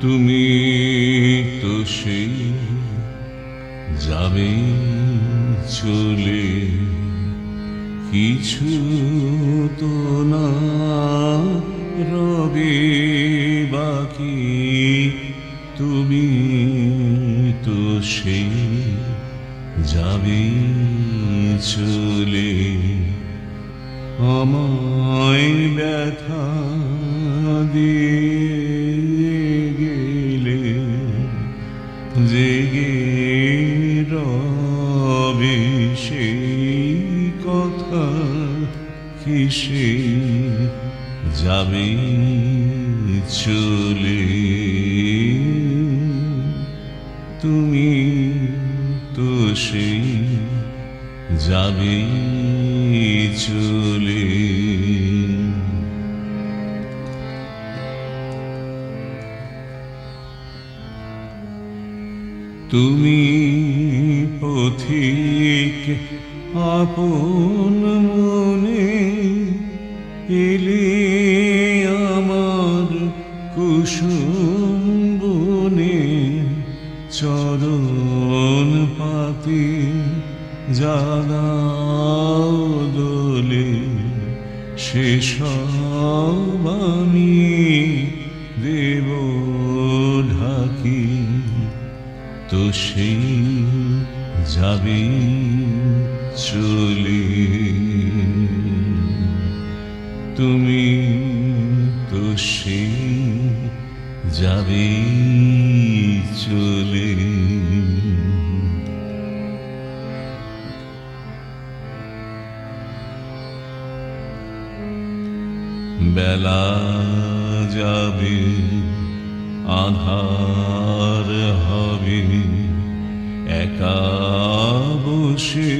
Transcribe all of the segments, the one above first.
তুমি তো সেই যাবে চলে। কিছু তো না রবে বাকি। তুমি তো সেই যাবে চলে। আমায় ব্যথা রবে সেই কথা কিসে যাবে চলে? তুমি তো সেই যাবে চলে। তুমি পথিক আপন মনে এলে আমার কুসুম বনে চরণ পাতে জাগাও দোলে সেসব আমি দেব ঢাকি। তো সেই যাবে চলে। তুমি তো সেই যাবে চলে। বেলা যাবে আধার হবে একা বসে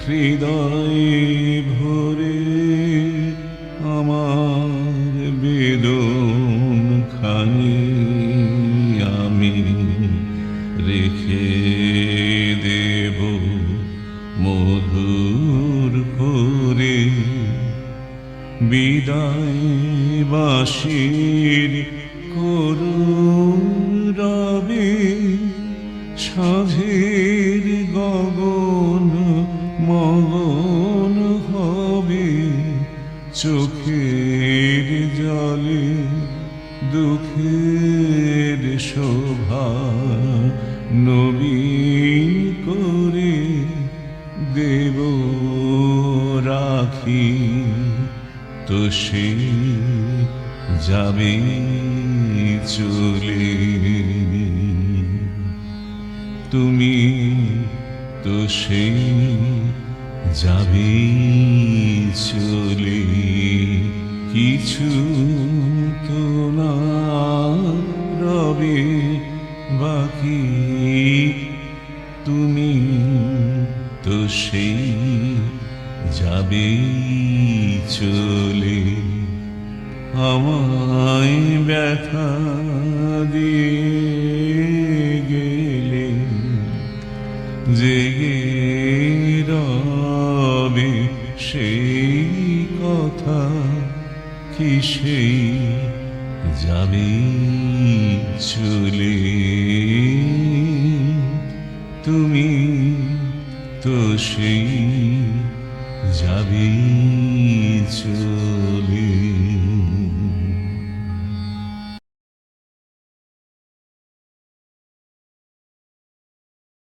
হৃদয় ভরে আমার বেদন খানি আমি রেখে দেব মধুর করে বিদায় বাসির করুণ রবে সাধের গগন, মগন হবে চোখের জলে, দুঃখের শোভা নবীন করে দেব রাখি, তো যাবে। চলে তুমি তো সে যাবে চলে কিছু তো না রবে বাকি। তুমি তো সেই যাবে চলে আমায় ব্যথা দিয়ে গেলে জেগে রবে সেই কথা কি সেই যাবে চলে? তুমি তো সেই যাবে চলে।